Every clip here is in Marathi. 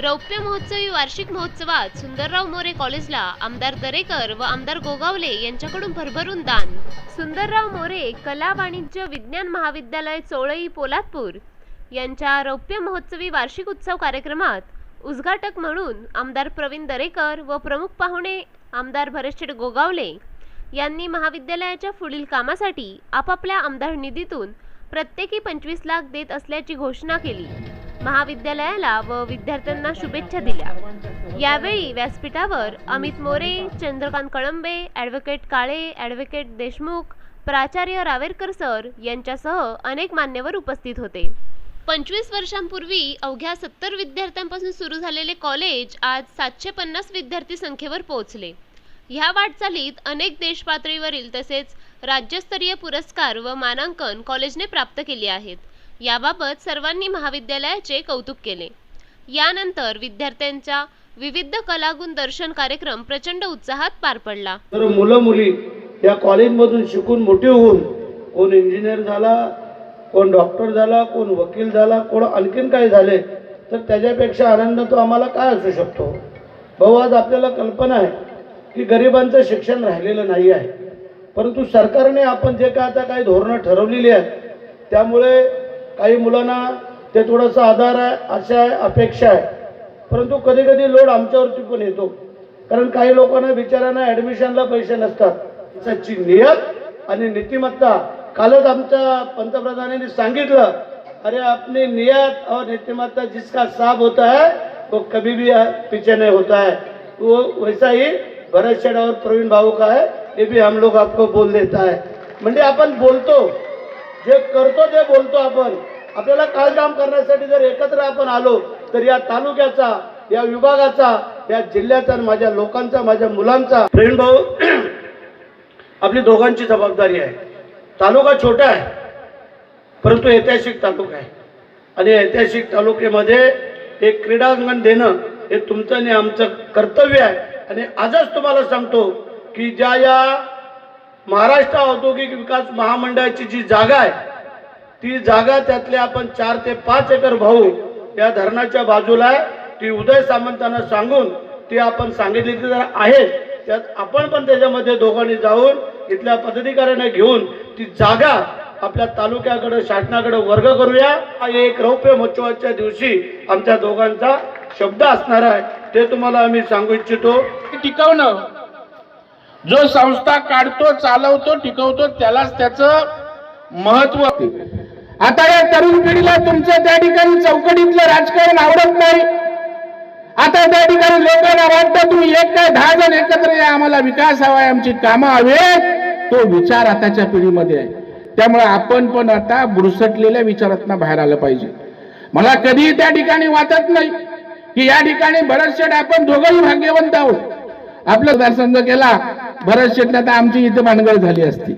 रौप्य महोत्सवी वार्षिक महोत्सवात सुंदरराव मोरे कॉलेजला आमदार दरेकर व आमदार गोगावले यांच्याकडून भरभरून दान. सुंदरराव मोरे कला वाणिज्य विज्ञान महाविद्यालय चोळई पोलादपूर यांच्या रौप्य महोत्सवी वार्षिक उत्सव कार्यक्रमात उद्घाटक म्हणून आमदार प्रवीण दरेकर व प्रमुख पाहुणे आमदार भरशेठ गोगावले यांनी महाविद्यालयाच्या पुढील कामासाठी आपापल्या आमदार निधीतून प्रत्येकी पंचवीस लाख देत असल्याची घोषणा केली. महाविद्यालयाला व विद्यार्थ्यांना शुभेच्छा दिल्या. यावेळी व्यासपीठावर अमित मोरे चंद्रकांत कळंबे ॲडव्होकेट काळे ॲडव्होकेट देशमुख प्राचार्य रावेरकर सर यांच्यासह अनेक मान्यवर उपस्थित होते. पंचवीस वर्षांपूर्वी अवघ्या सत्तर विद्यार्थ्यांपासून सुरू झालेले कॉलेज आज सातशे पन्नास विद्यार्थी संख्येवर पोहोचले. ह्या वाटचालीत अनेक देशपातळीवरील तसेच राज्यस्तरीय पुरस्कार व मानांकन कॉलेजने प्राप्त केले आहेत. याबाबत सर्वांनी महाविद्यालयाचे कौतुक केले. यानंतर विद्यार्थ्यांच्या विविध कलागुण दर्शन कार्यक्रम प्रचंड उत्साहात पार पडला. तर मुलं मुली या कॉलेजमधून शिकून मोठे होऊन कोण इंजिनियर झाला कोण डॉक्टर झाला कोण वकील झाला कोण आणखीन काय झाले तर त्याच्यापेक्षा आनंद तो आम्हाला काय असू शकतो? भाऊ आज आपल्याला कल्पना आहे की गरिबांचं शिक्षण राहिलेलं नाही आहे. परंतु सरकारने आपण जे काय आता काही धोरणं ठरवलेली आहेत त्यामुळे काही मुलांना ते थोडासा आधार आहे आशा आहे अपेक्षा आहे. परंतु कधी कधी लोड आमच्यावरती पण येतो. कारण काही लोकांना बिचारांना ॲडमिशनला पैसे नसतात. त्याची नियत आणि नीतिमत्ता कालच आमच्या पंतप्रधानांनी सांगितलं. अरे अपनी नियत और नीतिमत्ता जिसका साफ होता है वो कभी भी पीछे नहीं होता है. वो वैसा ही भरत शेठ और प्रवीण भाऊ का है. ये भी हम लोग आपको बोल देता है। म्हणजे आपण बोलतो जे करतो ते बोलतो आपण। आपल्याला काय काम करण्यासाठी जर एकत्र आपण आलो तर या तालुक्याचा या विभागाचा या जिल्ह्याचा आणि माझ्या लोकांचा माझ्या मुलांचा. प्रवीण भाऊ आपली दोघांची जबाबदारी आहे. तालुका छोटा आहे परंतु ऐतिहासिक तालुका आहे. आणि ऐतिहासिक तालुक्यामध्ये एक क्रीडांगण देणं हे तुमचं आणि आमचं कर्तव्य आहे. आणि आजच तुम्हाला सांगतो की ज्या या महाराष्ट्र औद्योगिक विकास महामंडळाची जी जागा आहे ती जागा त्यातले आपण चार ते पाच एकर भाऊ या धरणाच्या बाजूला आहे. ती उदय सामंतांना सांगून ती आपण सांगितली जर आहे. त्यात आपण पण त्याच्यामध्ये दोघांनी जाऊन इथल्या पदाधिकाऱ्यांना घेऊन ती जागा आपल्या तालुक्याकडे शासनाकडे वर्ग करूया. एक रौप्य महोत्सवाच्या दिवशी आमच्या दोघांचा शब्द असणार आहे. ते तुम्हाला आम्ही सांगू इच्छितो. टिकवणं जो संस्था काढतो चालवतो टिकवतो त्यालाच त्याचं महत्त्व आता या तरुण पिढीला तुमचं त्या ठिकाणी चौकटीतलं राजकारण आवडत नाही. आता त्या ठिकाणी लोकांना वाटतं तुम्ही एक काय दहा जण एकत्र या आम्हाला विकास हवाय आमची कामं हवेत तो विचार आताच्या पिढीमध्ये आहे. त्यामुळे आपण पण आता बुरसटलेल्या विचारातनं बाहेर आलं पाहिजे. मला कधीही त्या ठिकाणी वाटत नाही की या ठिकाणी भरत आपण दोघंही भाग्यवंत आहोत. आपला मतदारसंघ केला भरत शेटला तर आमची इथं भानगड झाली असती.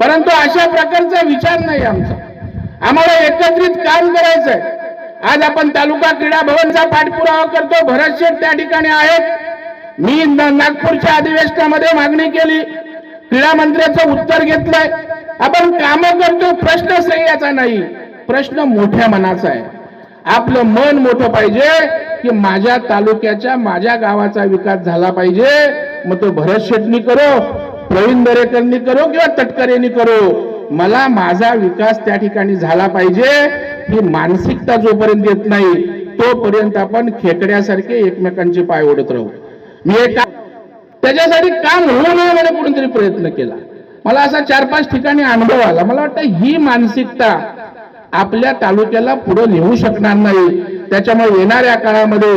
परंतु अशा प्रकारचा विचार नाही आमचा. आम्हाला एकत्रित काम करायचंय. आज आपण तालुका क्रीडा भवनचा पाठपुरावा करतो. भरत शेठ त्या ठिकाणी आहेत. मी नागपूरच्या अधिवेशनामध्ये मागणी केली. क्रीडा मंत्र्याचं उत्तर घेतलंय. आपण काम करतो. प्रश्न सह्याचा नाही. प्रश्न मोठ्या मनाचा आहे. आपलं मन मोठं पाहिजे. की माझ्या तालुक्याच्या माझ्या गावाचा विकास झाला पाहिजे. मग तो भरत शेटनी करो प्रवीण दरेकरनी करो किंवा तटकरेनी करो. मला माझा विकास त्या ठिकाणी झाला पाहिजे. ही मानसिकता जोपर्यंत येत नाही तोपर्यंत आपण खेकड्यासारखे एकमेकांचे पाय ओढत राहू. मी एक त्याच्यासाठी काम होऊ नये म्हणून कुठूनतरी प्रयत्न केला. मला असा चार पाच ठिकाणी अनुभव आला. मला वाटतं ही मानसिकता आपल्या तालुक्याला पुढे नेऊ शकणार नाही. त्याच्यामुळे येणाऱ्या काळामध्ये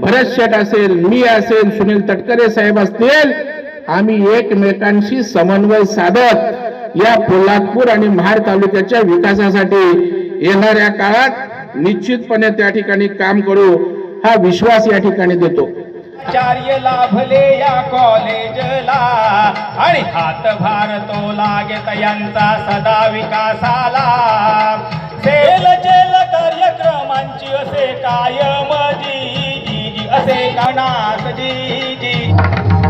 भरत शेठ असेल मी असेल सुनील तटकरे साहेब असतील आम्ही एकमेकांशी समन्वय साधत या पोलादपूर आणि महाड तालुक्याच्या विकासासाठी येणाऱ्या काळात निश्चितपणे त्या ठिकाणी काम करू हा विश्वास या ठिकाणी देतो. आचार्य लाभले या कॉलेजला आणि हातभार तो लागेत यांचा सदा विकासाला. सेल कायम जी जी जी असे गणास जी जी.